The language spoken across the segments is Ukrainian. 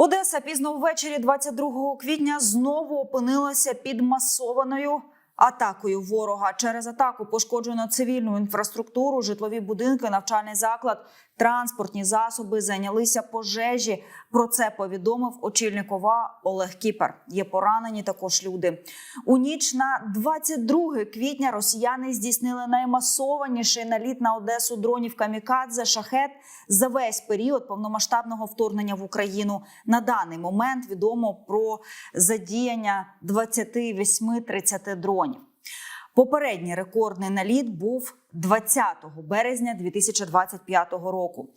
Одеса пізно ввечері 22 квітня знову опинилася під масованою атакою ворога. Через атаку пошкоджено цивільну інфраструктуру, житлові будинки, навчальний заклад, транспортні засоби зайнялися пожежі. Про це повідомив очільник ОВА Олег Кіпер. Є поранені також люди. У ніч на 22 квітня росіяни здійснили наймасованіший наліт на Одесу дронів камікадзе шахет за весь період повномасштабного вторгнення в Україну. На даний момент відомо про задіяння 28-30 дронів. Попередній рекордний наліт був 20 березня 2025 року.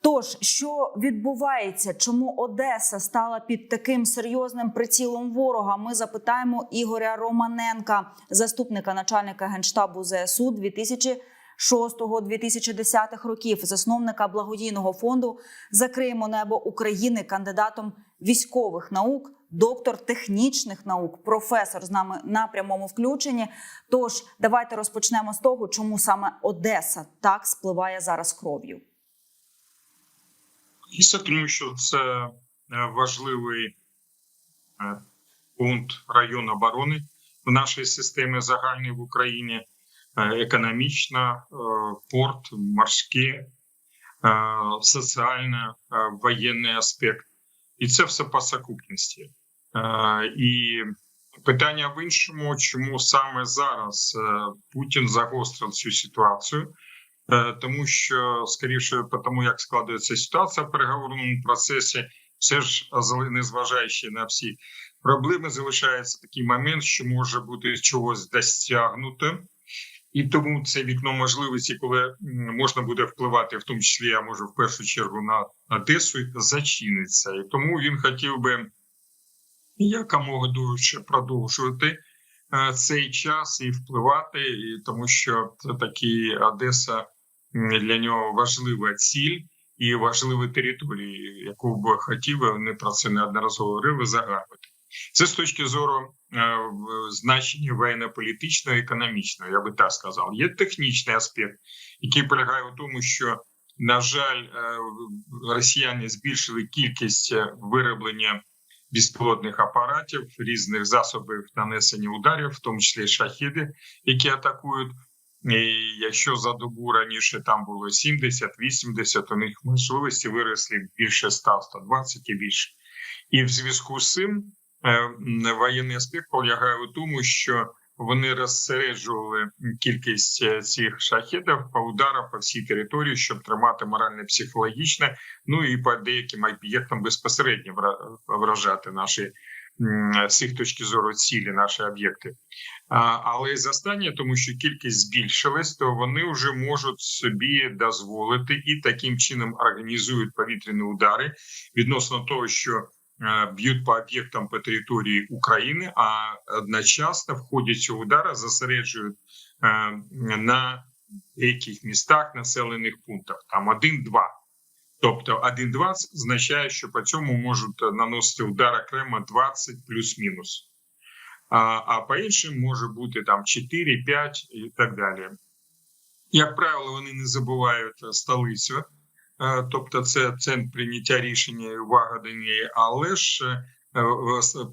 Тож, що відбувається, чому Одеса стала під таким серйозним прицілом ворога? Ми запитаємо Ігоря Романенка, заступника начальника генштабу ЗСУ 2006-2010 років, засновника благодійного фонду Закриємо небо України, кандидатом військових наук, доктор технічних наук, професор з нами на прямому включенні. Тож давайте розпочнемо з того, чому саме Одеса так спливає зараз кров'ю. Це тому, що це е, важливий е, пункт району оборони в нашій системі загальній в Україні, е, економічна, порт, морське, соціальний, воєнний аспект, і це все по сукупності. І питання в іншому, чому саме зараз Путін загострив цю ситуацію. Тому що скоріше, тому як складається ситуація в переговорному процесі, все ж незважаючи на всі проблеми, залишається такий момент, що може бути чогось досягнуто, і тому це вікно можливості, коли можна буде впливати, в тому числі я можу в першу чергу на Одесу, зачиниться. І тому він хотів би якомога довше продовжувати цей час і впливати, і тому що це такі Одеса для нього важлива ціль і важлива територія, яку б хотів, вони про це неодноразово говорили, заграбити. Це з точки зору е, значення воєнно-політичного економічного, я би так сказав. Є технічний аспект, який полягає в тому, що, на жаль, е, росіяни збільшили кількість вироблення безпілотних апаратів, різних засобів нанесення ударів, в тому числі шахіди, які атакують. І Якщо за добу раніше там було 70-80, у них можливості виросли більше 100, 120 і більше. І в зв'язку з цим е, воєнний аспект полягає у тому, що вони розсереджували кількість е, цих шахедів по ударах по всій території, щоб тримати морально психологічне, ну і по деяким об'єктам безпосередньо вражати наші з їх точки зору цілі наші об'єкти. Але з останнє, тому що кількість збільшилась, то вони вже можуть собі дозволити і таким чином організують повітряні удари відносно того, що е, б'ють по об'єктам по території України, а одночасно в ході цього удара зосереджують е, на деяких містах населених пунктах там один-два. Тобто 1,20 означає, що по цьому можуть наносити удар окремо 20 плюс-мінус. А а по іншим може бути там 4, 5 і так далі. Як правило, вони не забувають столицю, тобто це центр прийняття рішення і увага до неї, але ж е,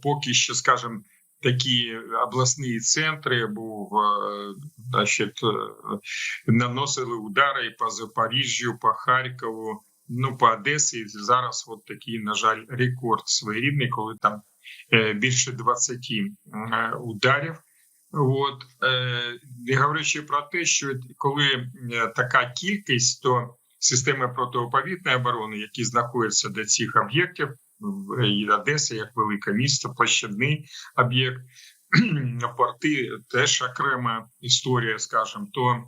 поки що, скажімо, такі обласні центри був е, значить, е, наносили удари по Запоріжжю, по Харкову ну по Одесі зараз от такий, на жаль, рекорд своєрідний, коли там е, більше 20 е, ударів. От е, не говорячи про те, що коли е, така кількість, то системи протиповітної оборони, які знаходяться до цих об'єктів, і Одеса як велике місто, площадний об'єкт, порти теж окрема історія, скажімо, то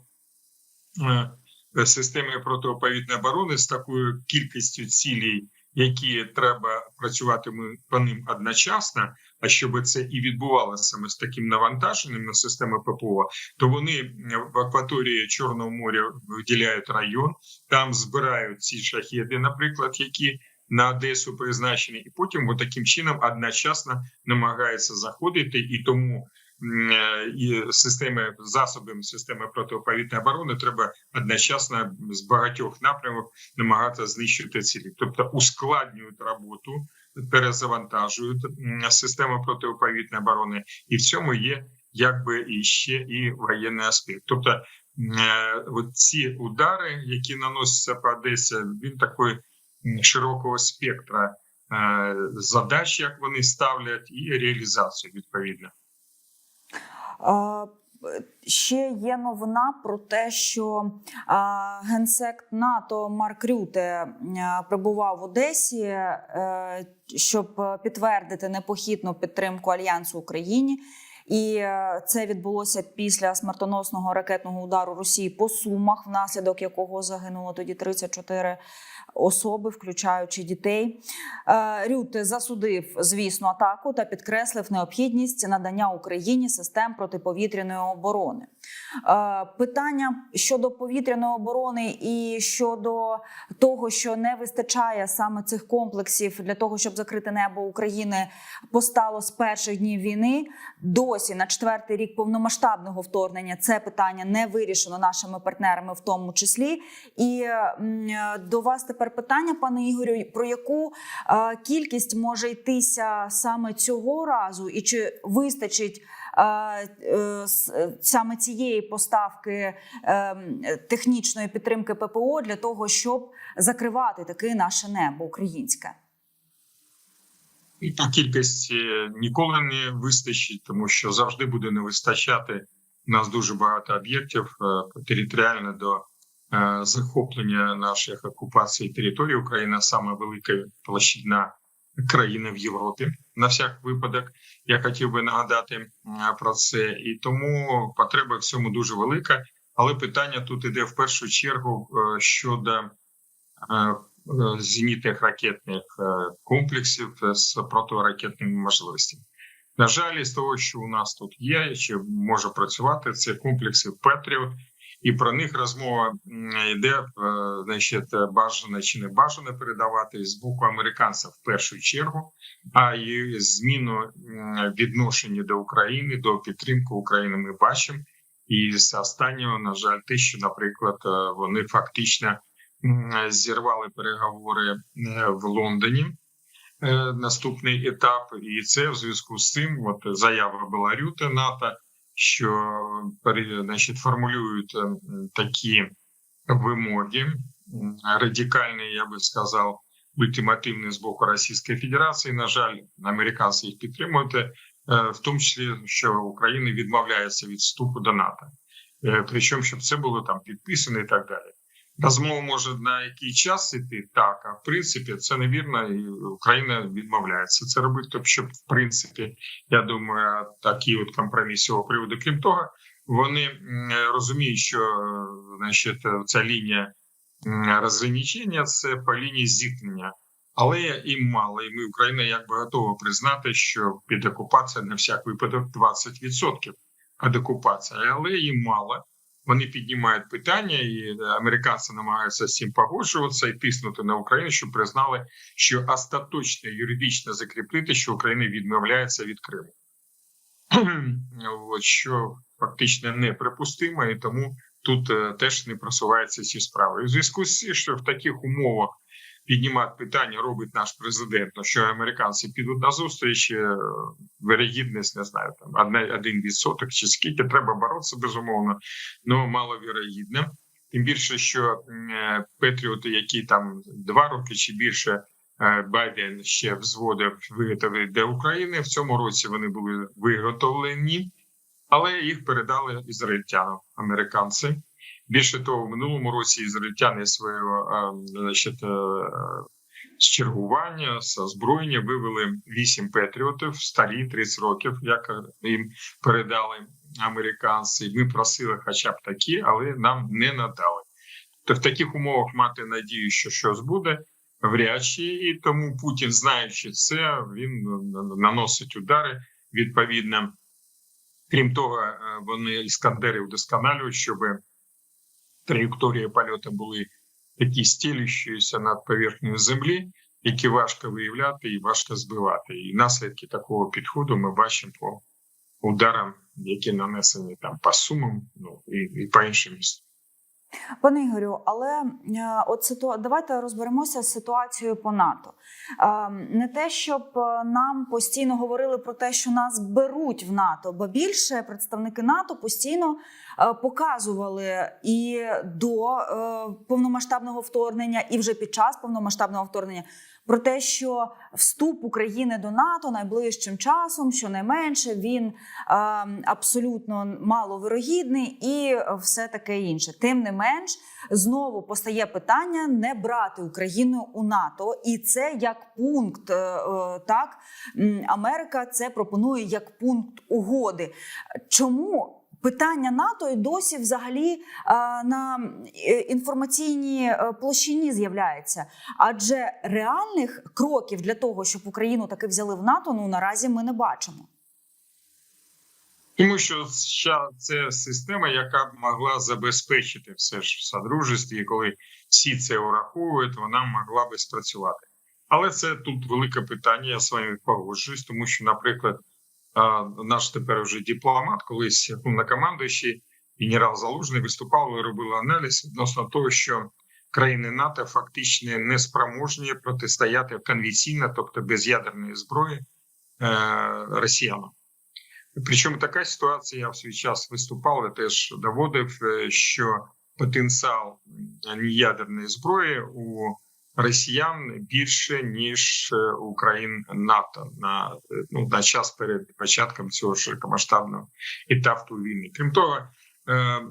е, системи протиповітної оборони з такою кількістю цілей, які треба працювати ми по ним одночасно. А щоб це і відбувалося саме з таким навантаженням на системи ППО, то вони в акваторії Чорного моря виділяють район, там збирають ці шахеди, наприклад, які на Одесу призначені, і потім таким чином одночасно намагаються заходити і тому і системи засобами системи протиповітної оборони треба одночасно з багатьох напрямок намагатися знищити цілі, тобто ускладнюють роботу перезавантажують систему протиповітряної оборони, і в цьому є якби і ще і воєнний аспект. Тобто, е, от ці удари, які наносяться по Одесі, він такої широкого спектра е, задач, як вони ставлять, і реалізацію відповідно. Е, Ще є новина про те, що генсек НАТО Марк Рюте е, прибував в Одесі, е, щоб підтвердити непохитну підтримку альянсу Україні. І це відбулося після смертоносного ракетного удару Росії по Сумах, внаслідок якого загинуло тоді 34 особи, включаючи дітей. Е, Рюте засудив, звісно, атаку та підкреслив необхідність надання Україні систем протиповітряної оборони. Е, Питання щодо повітряної оборони і щодо того, що не вистачає саме цих комплексів для того, щоб закрити небо України, постало з перших днів війни. Досі на четвертий рік повномасштабного вторгнення це питання не вирішено нашими партнерами, в тому числі. І до вас тепер питання, пане Ігорю, про яку е, кількість може йтися саме цього разу, і чи вистачить е, е, е, саме цієї поставки е, технічної підтримки ППО для того, щоб закривати таки наше небо українське? І по кількості ніколи не вистачить, тому що завжди буде не вистачати. У нас дуже багато об'єктів е, територіально до е, захоплення наших окупацій території України, саме велика площадна країна в Європі. На всяк випадок я хотів би нагадати про це, і тому потреба в цьому дуже велика. Але питання тут іде в першу чергу е, щодо е, е, зенітних ракетних е, комплексів з протиракетними можливостями. На жаль, з того, що у нас тут є, чи може працювати, це комплекси Петріот, і про них розмова йде е, значить, бажане чи не бажане передавати з боку американців в першу чергу, а і зміну відношення до України, до підтримки України ми бачимо. І з останнього, на жаль, те, що, наприклад, е, вони фактично зірвали переговори е, в Лондоні. Наступний етап, і це в зв'язку з цим. От заява була Рюте НАТО, що значить, формулюють такі вимоги радикальні, я би сказав, ультимативні з боку Російської Федерації. На жаль, американці їх підтримують, е, в тому числі, що Україна відмовляється від вступу до НАТО. Е, Причому, щоб це було там підписано і так далі. Розмова може на який час іти, так, а в принципі це невірно, і Україна відмовляється це робити. Тобто, щоб в принципі, я думаю, такий от компроміс цього приводу. Крім того, вони розуміють, що е, значить, ця лінія розграничення це по лінії зіткнення. Але їм мало, і ми Україна якби готова признати, що під окупацією на всяк випадок 20% під окупацією, але їм мало. Вони піднімають питання, і американці намагаються з цим погоджуватися і тиснути на Україну, щоб признали, що остаточно юридично закріпити, що Україна відмовляється від Криму. От, що фактично неприпустимо, і тому тут е, теж не просуваються ці справи. І в зв'язку з цим, що в таких умовах піднімати питання робить наш президент, ну що американці підуть на зустріч, е, вирогідність, не знаю, там один відсоток чи скільки треба боротися, безумовно, але маловірогідно. Тим більше, що е, Петріоти, які там два роки чи більше Байден ще взводив виготовити для України. В цьому році вони були виготовлені, але їх передали ізраїльтянам, американці. Більше того, в минулому році ізраїльтяни свого е, значить, е, з чергування, з озброєння вивели вісім патріотів, старі 30 років, як їм передали американці. Ми просили, хоча б такі, але нам не надали. То в таких умовах мати надію, що щось буде вряд чи, і тому Путін, знаючи це, він наносить удари відповідно. Крім того, е, вони іскандери удосконалюють, щоб траєкторії польоту були такі стілющіся над поверхнею землі, які важко виявляти і важко збивати. І наслідки такого підходу ми бачимо по ударам, які нанесені там по сумам, ну і, і по іншим містам. Пане Ігорю, але е, от ситу... давайте розберемося з ситуацією по НАТО. Е, Не те, щоб е, нам постійно говорили про те, що нас беруть в НАТО, бо більше представники НАТО постійно показували і до е, повномасштабного вторгнення, і вже під час повномасштабного вторгнення про те, що вступ України до НАТО найближчим часом, щонайменше, він е, абсолютно маловирогідний і все таке інше. Тим не менш, знову постає питання не брати Україну у НАТО, і це як пункт, е, е, так Америка це пропонує як пункт угоди. Чому? Питання НАТО і досі взагалі на е, інформаційній е, площині з'являється, адже реальних кроків для того, щоб Україну таки взяли в НАТО, ну наразі ми не бачимо. Тому що це система, яка б могла забезпечити все ж в содружестві, і коли всі це ураховують, вона могла би спрацювати. Але це тут велике питання. Я з вами погоджуюсь, тому що, наприклад, наш тепер вже дипломат, колись командуючий генерал Залужний виступав і робив аналіз відносно того, що країни НАТО фактично не спроможні протистояти конвенційно, тобто без ядерної зброї е, росіянам. Причому така ситуація я в свій час виступав і теж доводив, е, що потенціал ядерної зброї у росіян більше ніж е, у країн НАТО на е, ну на час перед початком цього широкомасштабного етапу війни. Крім того, е,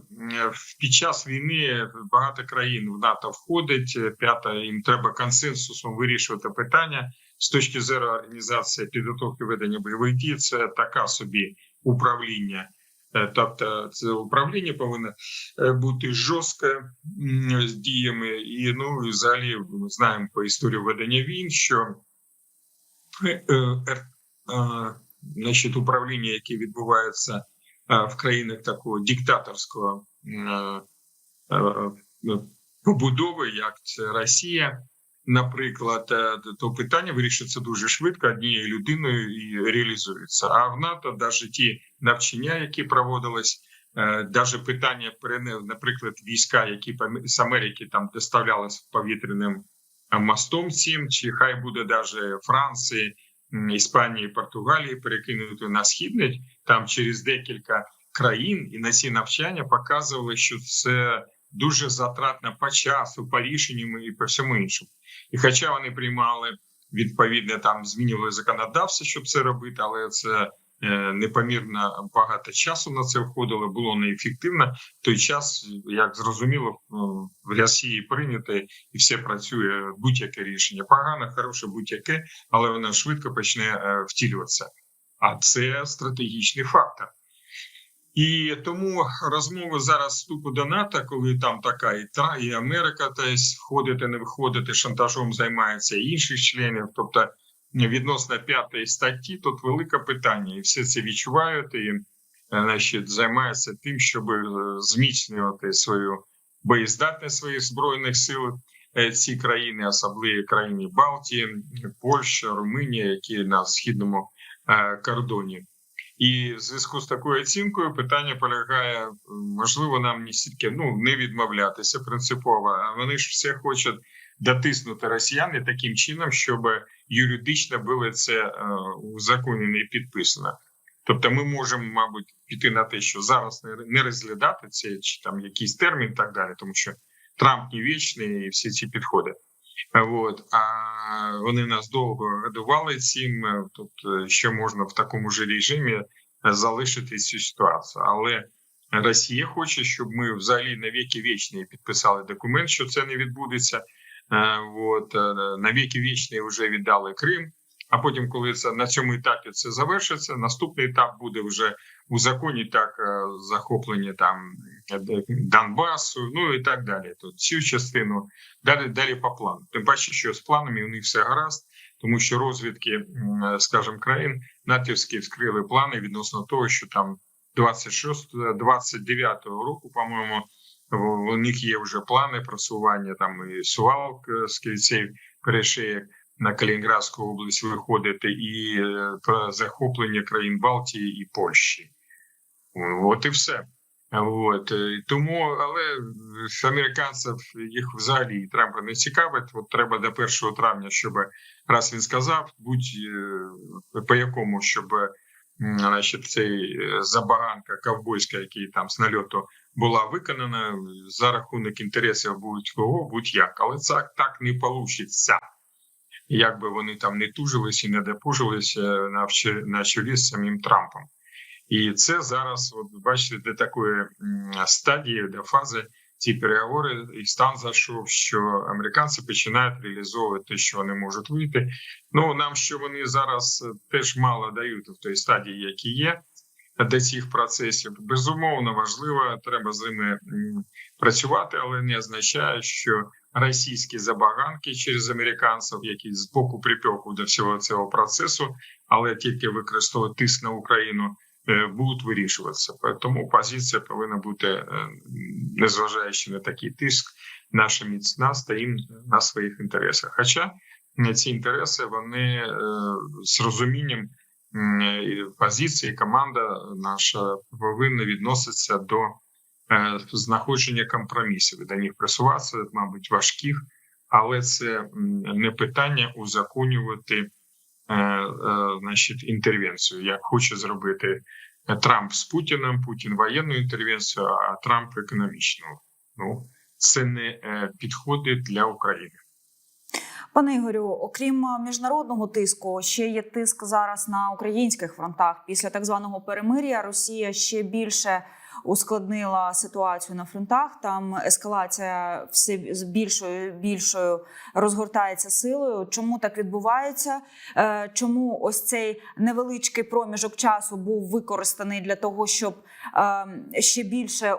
під час війни багато країн в НАТО входить. П'ята їм треба консенсусом вирішувати питання з точки зору організації підготовки ведення бойових дій. Це така собі управління. Е, Тобто, це управління повинно е, бути жорстке з діями, і ну і взагалі ми знаємо по історії ведення війн, що е, значить, управління, яке відбувається в країнах такого диктаторського побудови, як це Росія, наприклад, е, то питання вирішується дуже швидко однією людиною і реалізується. А в НАТО навіть ті навчання, які проводились, навіть питання перене, наприклад, війська, які з Америки там доставлялись повітряним е, мостом цим, чи хай буде навіть Франції, Іспанії, Португалії перекинути на східний там через декілька країн, і на ці навчання показували, що це дуже затратно по часу, по рішенням і по всьому іншому. І хоча вони приймали відповідне там змінювали законодавство, щоб це робити, але це е, непомірно багато часу на це входило, було неефективно. Той час, як зрозуміло, ну, в Росії прийнято і все працює будь-яке рішення. Погане, хороше, будь-яке, але воно швидко почне е, втілюватися. А це стратегічний фактор. І тому розмови зараз вступу до НАТО, коли там така і та і Америка десь входити, не виходити, шантажом займається і інших членів. Тобто відносно п'ятої статті, тут велике питання, і всі це відчувають і е, значить, займаються тим, щоб е, зміцнювати свою боєздатність своїх збройних сил. е, Ці країни, особливо країни Балтії, Польща, Румунія, які на східному кордоні. І в зв'язку з такою оцінкою питання полягає, можливо, нам не стільки ну не відмовлятися принципово, а вони ж все хочуть дотиснути росіян і таким чином, щоб юридично було це е, узаконено і підписано. Тобто, ми можемо, мабуть, піти на те, що зараз не розглядати це чи там якийсь термін, і так далі, тому що Трамп не вічний і всі ці підходи. От а вони нас довго годували цим. е, Тобто, що можна в такому ж режимі е, залишити цю ситуацію, але Росія хоче, щоб ми взагалі на віки вічні підписали документ, що це не відбудеться. Е, От е, на віки вічні вже віддали Крим. А потім, коли це на цьому етапі це завершиться, наступний етап буде вже у законі так е, захоплення там е, Донбасу, ну і так далі. То цю частину далі далі по плану. Тим паче, що з планами у них все гаразд, тому що розвідки, скажімо, країн натівські вскрили плани відносно того, що там 26 29 року, по-моєму, у них є вже плани просування там і Сувалки, цей перешиєк на Калінінградську область виходити, і е, про захоплення країн Балтії і Польщі. От і все. От е, тому, але американців їх взагалі Трампа не цікавить. От треба до 1 травня, щоб раз він сказав, будь е, по якому, щоб значить, цей забаганка ковбойська, який там з нальоту була виконана за рахунок інтересів будь-кого, будь-як, але це так не вийде. Як би вони там не тужилися і не допужилися на, на чолі з самим Трампом. І це зараз, от бачите, до такої стадії, до фази ці переговори, і стан зайшов, що американці починають реалізовувати те, що вони можуть вийти. Ну нам що вони зараз е, теж мало дають в той стадії, які є до цих процесів. Безумовно важливо, треба з ними працювати, але не означає, що російські забаганки через американців, які з боку припеку до всього цього процесу, але тільки використовують тиск на Україну е, будуть вирішуватися. Тому позиція повинна бути, е, незважаючи на такий тиск, наша міцна стоїть на своїх інтересах. Хоча ці інтереси вони е, з розумінням позиції, команда наша повинна відноситися до знаходження компромісів. До них просуватися, мабуть, важких, але це не питання узаконювати е, е, значить, інтервенцію, як хоче зробити Трамп з Путіним, Путін воєнну інтервенцію, а Трамп економічну. Ну це не е, підходить для України. Пане Ігорю, окрім е, міжнародного тиску, ще є тиск зараз на українських фронтах. Після так званого перемир'я Росія ще більше ускладнила ситуацію на фронтах. Там ескалація все з більшою більшою розгортається силою. Чому так відбувається? Е, Чому ось цей невеличкий проміжок часу був використаний для того, щоб е, ще більше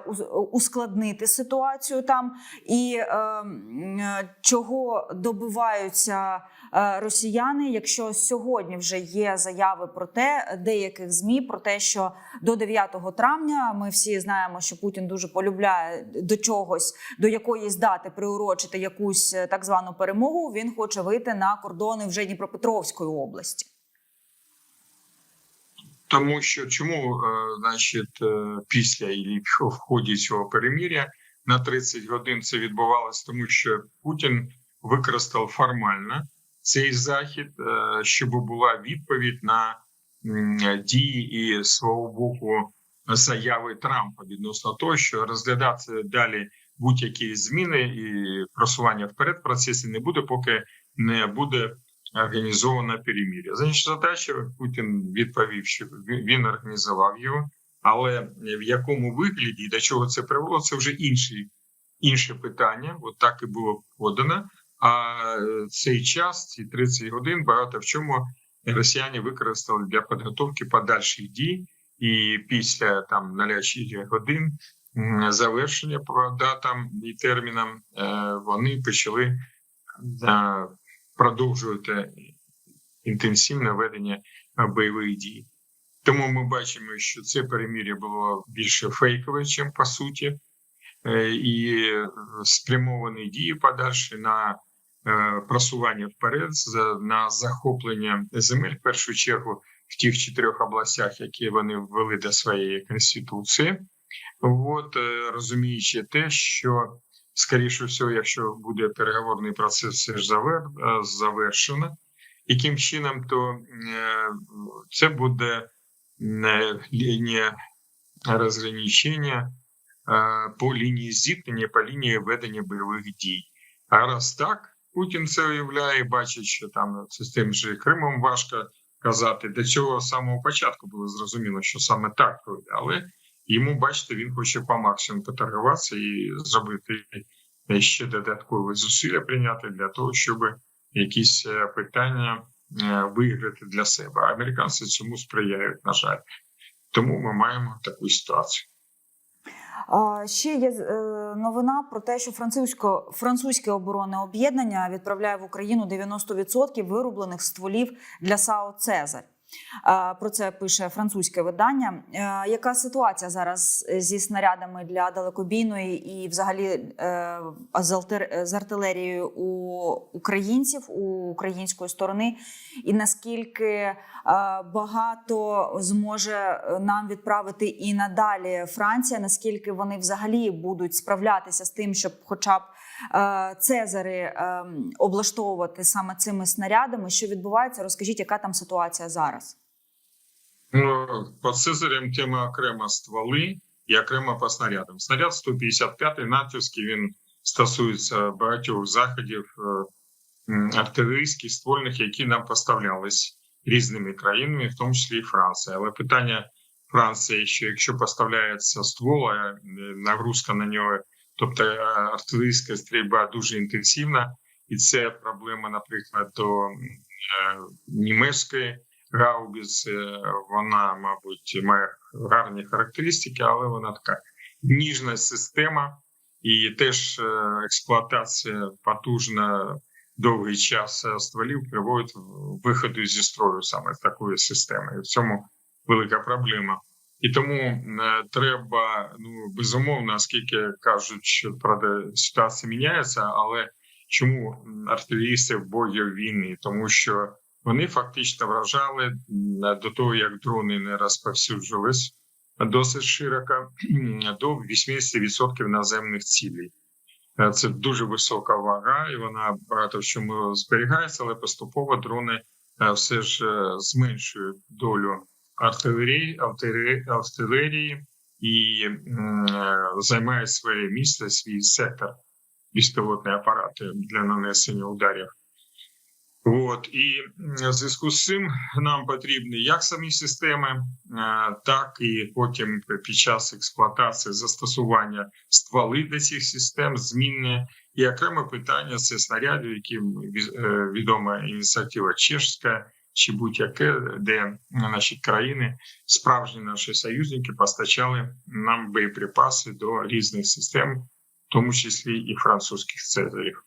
ускладнити ситуацію там? І е, м, е, чого добиваються росіяни, якщо сьогодні вже є заяви про те, деяких змі про те, що до 9 травня ми всі знаємо, що Путін дуже полюбляє до чогось, до якоїсь дати приурочити якусь е, так звану перемогу. Він хоче вийти на кордони вже Дніпропетровської області. Тому що чому, е, значить, е, після і в ході цього переміря на 30 годин це відбувалося, тому що Путін використав формально цей захід, е, щоб була відповідь на дії і свого боку заяви Трампа відносно того, що розглядати далі будь-які зміни і просування вперед в процесі не буде, поки не буде організовано перемір'я. За іншу задачу Путін відповів, що він організував його, але в якому вигляді і до чого це привело, це вже інші, інше питання. От так і було подано. А е, цей час, ці 30 годин, багато в чому росіяни використали для підготовки подальших дій, і після там 0,6 годин завершення по датам і термінам е, вони почали е, продовжувати інтенсивне ведення бойових дій. Тому ми бачимо, що це перемір'я було більше фейкове, ніж по суті, і спрямовані дії подальші на просування вперед, на захоплення земель в першу чергу в тих чотирьох областях, які вони ввели до своєї конституції. От е, розуміючи те, що скоріше всього, якщо буде переговорний процес, все ж е, завершено. Яким чином, то е, це буде е, лінія розграничення е, по лінії зіткнення, по лінії ведення бойових дій. А раз так, Путін це уявляє, бачить, що там це з тим же Кримом важко казати. До цього самого початку було зрозуміло, що саме так пройде. Але йому, бачите, він хоче по максимуму поторгуватися і зробити ще додаткові зусилля прийняти для того, щоб якісь е, питання е, виграти для себе. Американці цьому сприяють, на жаль. Тому ми маємо таку ситуацію. Ще є е, новина про те, що французько, французьке оборонне об'єднання відправляє в Україну 90% вироблених стволів для САО Цезарь. Е, Про це пише французьке видання. Е, Яка ситуація зараз зі снарядами для далекобійної і, взагалі, е, з артилерією у українців у української сторони? І наскільки е, багато зможе е, нам відправити і надалі Франція? Наскільки вони взагалі будуть справлятися з тим, щоб, хоча б е, Цезари е, облаштовувати саме цими снарядами? Що відбувається? Розкажіть, яка там ситуація зараз? Ну, по Цезарям тема окремо стволи і окремо по снарядам. Снаряд 155 натівський, він стосується багатьох заходів е, артилерійських, ствольних, які нам поставлялись різними країнами, в тому числі і Франція. Але питання Франції, що якщо поставляється ствол, а е, нагрузка на нього, тобто е, артилерійська стрільба дуже інтенсивна, і це проблема, наприклад, до німецької гаубіц, е, вона, мабуть, має гарні характеристики, але вона така ніжна система, і теж е, експлуатація потужна довгий час е, стволів приводить виходу зі строю саме з такої системи. І в цьому велика проблема. І тому треба, ну безумовно, оскільки кажуть, що правда ситуація міняється, але чому артилерісти в бою війни? Тому що вони фактично вражали до того, як дрони не розповсюджувались досить широко до 80% наземних цілей. Е, Це дуже висока вага, і вона багато в чому зберігається, але поступово дрони е, все ж е, зменшують долю артилерії, артилерії, і займають своє місце, свій сектор безпілотні апарати для нанесення ударів. От і в зв'язку з цим нам потрібні як самі системи, е, так і потім під час експлуатації застосування стволи до цих систем, змінне. І окреме питання це снарядів, віз- е, відома ініціатива чешська чи будь-яке, де наші країни, справжні наші союзники, постачали нам боєприпаси до різних систем, в тому числі і французьких цезарів.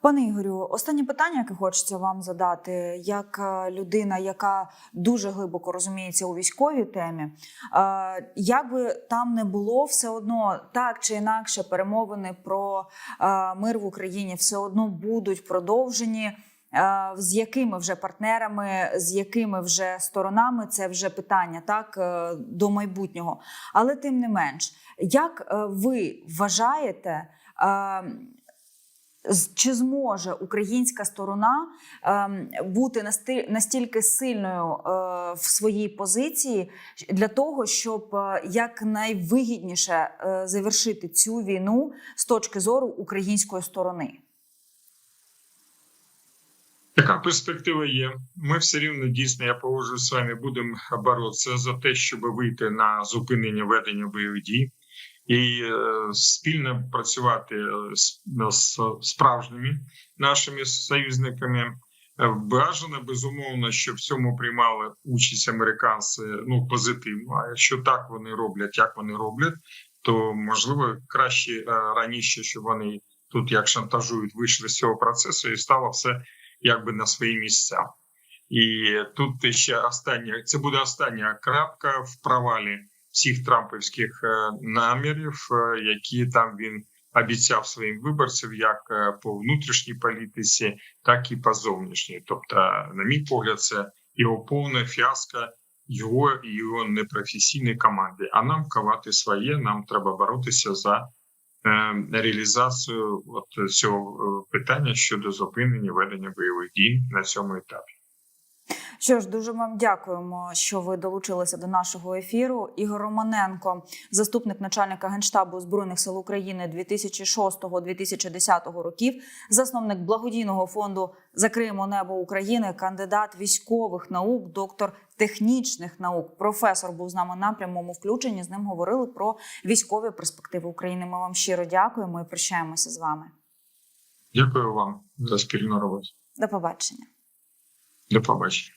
Пане Ігорю, останнє питання, яке хочеться вам задати, як е, людина, яка дуже глибоко розуміється у військовій темі, е, як би там не було, все одно так чи інакше перемовини про е, мир в Україні все одно будуть продовжені. З якими вже партнерами, з якими вже сторонами це вже питання так до майбутнього. Але тим не менш, як ви вважаєте, чи зможе українська сторона ем, бути насти- настільки сильною е, в своїй позиції для того, щоб е, якнайвигідніше е, завершити цю війну з точки зору української сторони? Така перспектива є. Ми все рівно дійсно, я погоджуюсь з вами, будемо боротися за те, щоб вийти на зупинення ведення бойових дій і е, спільно працювати е, з, справжніми нашими союзниками. Е, Бажано безумовно, щоб в цьому приймали участь американці ну позитивно. А якщо так вони роблять, як вони роблять, то можливо краще раніше, щоб вони тут як шантажують, вийшли з цього процесу і стало все якби на свої місця. І тут ще остання це буде остання крапка в провалі всіх трампівських е, намірів, е, які там він обіцяв своїм виборцям, як е, по внутрішній політиці, так і по зовнішній. Тобто, на мій погляд, це його повна фіаско його і його непрофесійної команди. А нам ковати своє, нам треба боротися за реалізацію от цього питання щодо зупинення ведення бойових дій на цьому етапі. Що ж, дуже вам дякуємо, що ви долучилися до нашого ефіру. Ігор Романенко, заступник начальника генштабу збройних сил України 2006-2010 років, засновник благодійного фонду Закриємо небо України, кандидат військових наук, доктор технічних наук. Професор був з нами на прямому включенні. З ним говорили про військові перспективи України. Ми вам щиро дякуємо і прощаємося з вами. Дякую вам за спільну роботу. До побачення. До побачення.